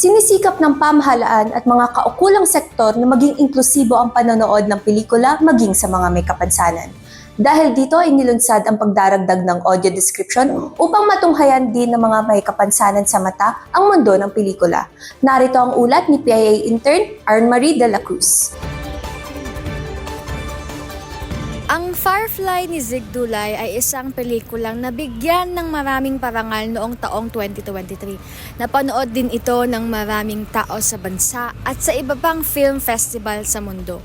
Sinisikap ng pamahalaan at mga kaukulang sektor na maging inklusibo ang panonood ng pelikula maging sa mga may kapansanan. Dahil dito ay nilunsad ang pagdaragdag ng audio description upang matunghayan din ng mga may kapansanan sa mata ang mundo ng pelikula. Narito ang ulat ni PIA intern Arne-Marie de la Cruz. Ang Firefly ni Zig Dulay ay isang pelikulang nabigyan ng maraming parangal noong taong 2023. Napanood din ito ng maraming tao sa bansa at sa iba pang film festival sa mundo.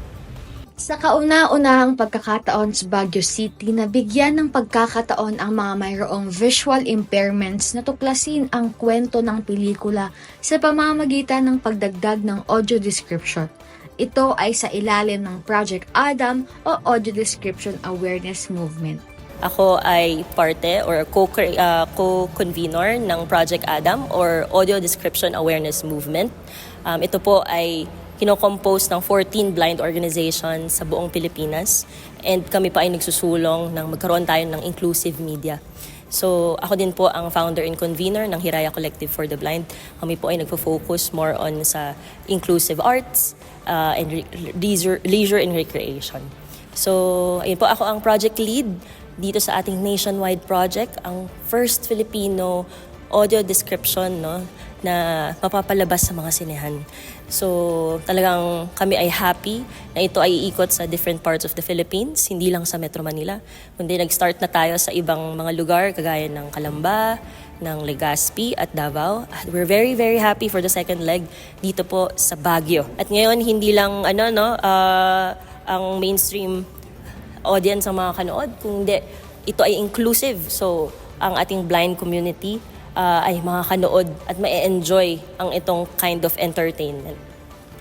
Sa kauna-unahang pagkakataon sa Baguio City, nabigyan ng pagkakataon ang mga mayroong visual impairments na tuklasin ang kwento ng pelikula sa pamamagitan ng pagdagdag ng audio description. Ito ay sa ilalim ng Project Adam o Audio Description Awareness Movement. Ako ay parte or uh, co-convenor ng Project Adam or Audio Description Awareness Movement. Um, ito po ay kinocompose ng 14 blind organizations sa buong Pilipinas and kami pa ay nagsusulong ng magkaroon tayo ng inclusive media. So ako din po ang founder and convener ng Hiraya Collective for the Blind. Kami po ay nagfo-focus more on sa inclusive arts uh, and re- leisure, leisure and recreation. So, ayun po, ako ang project lead dito sa ating nationwide project, ang first Filipino audio description no, na mapapalabas sa mga sinehan. So, talagang kami ay happy na ito ay iikot sa different parts of the Philippines, hindi lang sa Metro Manila, kundi nag-start na tayo sa ibang mga lugar kagaya ng Calamba, ng Legazpi at Davao. At we're very very happy for the second leg dito po sa Baguio. At ngayon hindi lang ano no ah, ang mainstream audience ang mga kanood, kundi ito ay inclusive. So, ang ating blind community ah, ay makakanood at ma-enjoy ang itong kind of entertainment.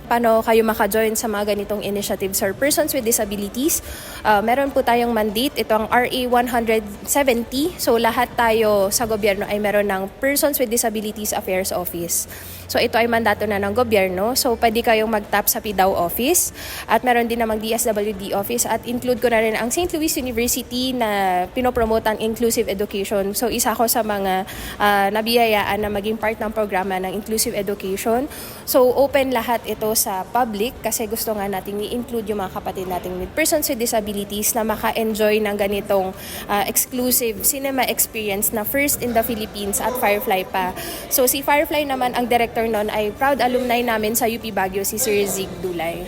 Paano kayo maka-join sa mga ganitong initiatives for persons with disabilities. Uh, meron po tayong mandate, ito ang RA 170. So lahat tayo sa gobyerno ay meron ng Persons with Disabilities Affairs Office. So ito ay mandato na ng gobyerno. So pwede kayong mag-tap sa PDAW office at meron din namang DSWD office at include ko na rin ang St. Louis University na pinopromote ang inclusive education. So isa ko sa mga uh, nabiyayaan na maging part ng programa ng inclusive education. So open lahat ito sa public kasi gusto nga nating i-include yung mga kapatid nating with persons with disabilities na maka-enjoy ng ganitong uh, exclusive cinema experience na first in the Philippines at Firefly pa. So si Firefly naman ang director noon ay proud alumni namin sa UP Baguio si Sir Zig Dulay.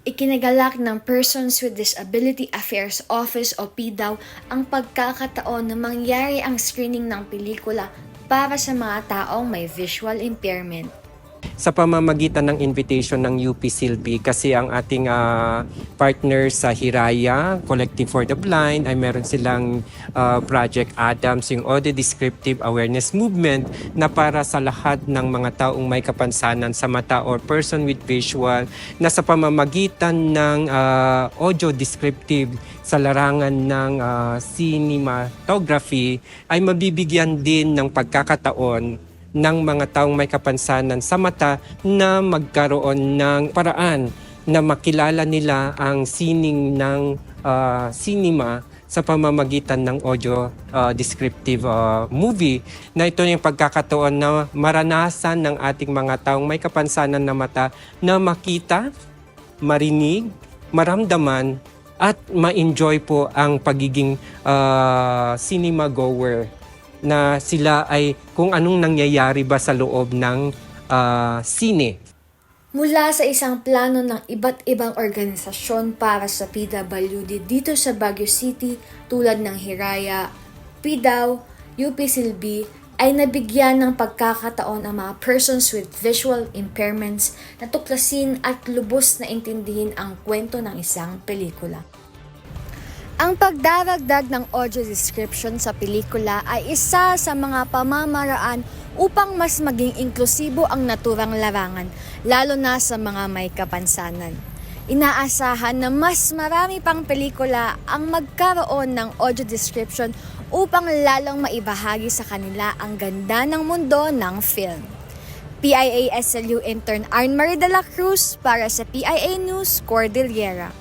Ikinagalak ng Persons with Disability Affairs Office o PDAW ang pagkakataon na mangyari ang screening ng pelikula para sa mga taong may visual impairment. Sa pamamagitan ng invitation ng UP Silby kasi ang ating ah, partner sa Hiraya, Collective for the Blind, ay meron silang ah, Project Adams, yung Audio Descriptive Awareness Movement na para sa lahat ng mga taong may kapansanan sa mata or person with visual na sa pamamagitan ng ah, audio descriptive sa larangan ng ah, cinematography ay mabibigyan din ng pagkakataon ng mga taong may kapansanan sa mata na magkaroon ng paraan na makilala nila ang sining ng ah, cinema sa pamamagitan ng audio ah, descriptive ah, movie na ito yung pagkakataon na maranasan ng ating mga taong may kapansanan na mata na makita, marinig, maramdaman at ma-enjoy po ang pagiging ah, cinema goer na sila ay kung anong nangyayari ba sa loob ng ah, sine. Mula sa isang plano ng iba't ibang organisasyon para sa PWD dito sa Baguio City tulad ng Hiraya, PDAW, UP Silbi ay nabigyan ng pagkakataon ang mga persons with visual impairments na tuklasin at lubos na intindihin ang kwento ng isang pelikula. Ang pagdaragdag ng audio description sa pelikula ay isa sa mga pamamaraan upang mas maging inklusibo ang naturang larangan, lalo na sa mga may kapansanan. Inaasahan na mas marami pang pelikula ang magkaroon ng audio description upang lalong maibahagi sa kanila ang ganda ng mundo ng film. PIA SLU intern Arne Marie de la Cruz para sa PIA News Cordillera.